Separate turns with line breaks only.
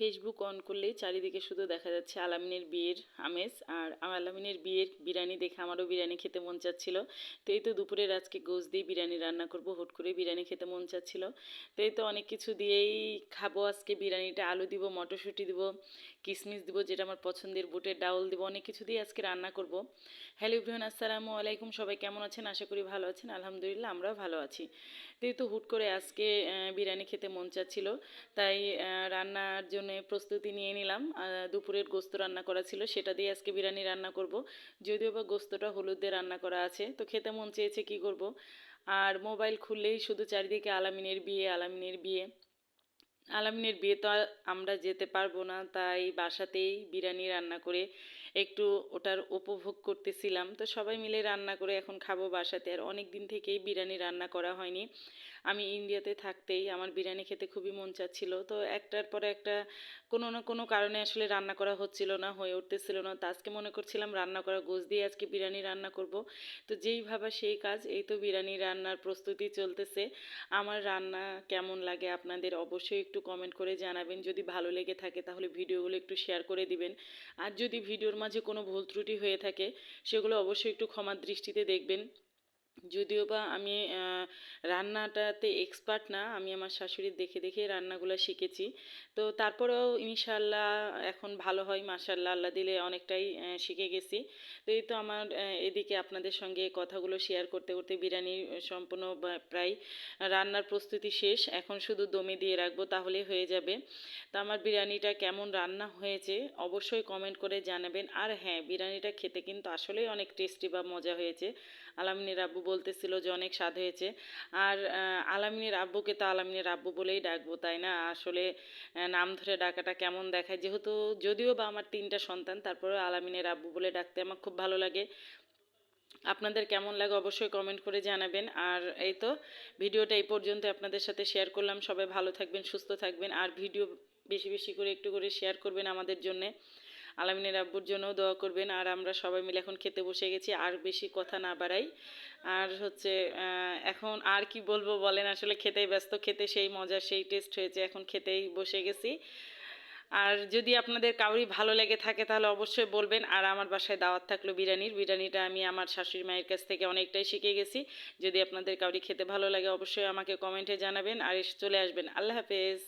Facebook on করলেই চারিদিকে শুধু দেখা যাচ্ছে আলামিনের বিয়ের আমেজ আর আলামিনের বিয়ের বিরিয়ানি দেখে আমারও বিরিয়ানি খেতে মন চাচ্ছিল। তো এই তো দুপুরের আজকে গোস দিয়ে বিরিয়ানি রান্না করব, হুট করে বিরিয়ানি খেতে মন চাচ্ছিল। তো এই তো অনেক কিছু দিয়েই খাব আজকে, বিরিয়ানিটা আলু দিব, মটরশুঁটি দিব কিশমিশ দিব, যেটা আমার পছন্দের, বুটের ডাউল দিব, অনেক কিছু দিয়ে আজকে রান্না করব। হ্যালো ইব্রাহিম আসসালামু আলাইকুম, সবাই কেমন আছেন? আশা করি ভালো আছেন, আলহামদুলিল্লাহ আমরাও ভালো আছি। তো এই তো হুট করে আজকে বিরিয়ানি খেতে মন চাচ্ছিল, তাই রান্নার জন্য প্রস্তুতি নিয়ে নিলাম। দুপুরের গোস্ত রান্না করা ছিল, সেটা দিয়ে আজকে বিরিয়ানি রান্না করব। যদিও বা গোস্তটা হলুদ দিয়ে রান্না করা আছে, তো খেতে মন চেয়েছে কি করব? আর মোবাইল খুললেই শুধু চারিদিকে আলামিনের বিয়ে আলামিনের বিয়ে। আলামিনের বিয়ে তো আমরা যেতে পারব না, তাই বাসাতেই বিরিয়ানি রান্না করে একটু ওটার উপভোগ করতেছিলাম। তো সবাই মিলে রান্না করে এখন খাব বাসাতে। আর অনেক দিন থেকেই বিরিয়ানি রান্না করা হয়নি। আমি ইন্ডিয়াতে থাকতেই আমার বিরিয়ানি খেতে খুবই মন চাচ্ছিল। তো একটার পরে একটা কোনো না কোনো কারণে আসলে রান্না করা হচ্ছিল না, হয়ে উঠতেছিল না। তো আজকে মনে করছিলাম রান্না করা গোছ দিয়ে আজকে বিরিয়ানি রান্না করব। তো যেই ভাবা সেই কাজ, এই তো বিরিয়ানি রান্নার প্রস্তুতি চলতেছে। আমার রান্না কেমন লাগে আপনাদের অবশ্যই একটু কমেন্ট করে জানাবেন। যদি ভালো লেগে থাকে তাহলে ভিডিওগুলো একটু শেয়ার করে দিবেন। আর যদি ভিডিওর মাঝে কোনো ভুল ত্রুটি হয়ে থাকে, সেগুলো অবশ্যই একটু ক্ষমার দৃষ্টিতে দেখবেন। যদিও বা আমি রান্নাটাতে এক্সপার্ট না, আমি আমার শাশুড়ির দেখে দেখে রান্নাগুলো শিখেছি। তো তারপরেও ইনশাল্লাহ এখন ভালো হয় মাশাল্লাহ আল্লাহ দিলে অনেকটাই শিখে গেছি। তো এই তো আমার এদিকে আপনাদের সঙ্গে কথাগুলো শেয়ার করতে করতে বিরিয়ানি সম্পূর্ণ প্রায় রান্নার প্রস্তুতি শেষ। এখন শুধু দমে দিয়ে রাখব তাহলে হয়ে যাবে। তো আমার বিরিয়ানিটা কেমন রান্না হয়েছে অবশ্যই কমেন্ট করে জানাবেন। আর হ্যাঁ বিরিয়ানিটা খেতে কিন্তু আসলেই অনেক টেস্টি বা মজা হয়েছে। আলামিনের আব্বু বলতেছিল যে অনেক স্বাদ হয়েছে। আর আলামিনের আব্বুকে তো আলামিনের আব্বু বলেই ডাকবো, তাই না? আসলে নাম ধরে ডাকাটা কেমন দেখায়? যেহেতু যদিও বা আমার তিনটা সন্তান তারপরে আলামিনের আব্বু বলে ডাকতে আমার খুব ভালো লাগে। আপনাদের কেমন লাগে অবশ্যই কমেন্ট করে জানাবেন। আর এই তো, ভিডিওটা এই পর্যন্ত আপনাদের সাথে শেয়ার করলাম। সবাই ভালো থাকবেন, সুস্থ থাকবেন। আর ভিডিও বেশি বেশি করে একটু করে শেয়ার করবেন আমাদের জন্যে। আলামিনের আব্বুর জন্যও দোয়া করবেন। আর আমরা সবাই মিলে এখন খেতে বসে গেছি, আর বেশি কথা না বাড়াই। আর হচ্ছে এখন আর কি বলব বলেন, আসলে খেতেই ব্যস্ত, খেতে সেই মজা সেই টেস্ট হয়েছে, এখন খেতেই বসে গেছি। আর যদি আপনাদের কাউরি ভালো লেগে থাকে তাহলে অবশ্যই বলবেন। আর আমার বাসায় দাওয়াত থাকল বিরিয়ানির। বিরিয়ানিটা আমি আমার শাশুড়ি মায়ের কাছ থেকে অনেকটাই শিখে গেছি। যদি আপনাদের কাউরি খেতে ভালো লাগে অবশ্যই আমাকে কমেন্টে জানাবেন, আর চলে আসবেন। আল্লাহ হাফেজ।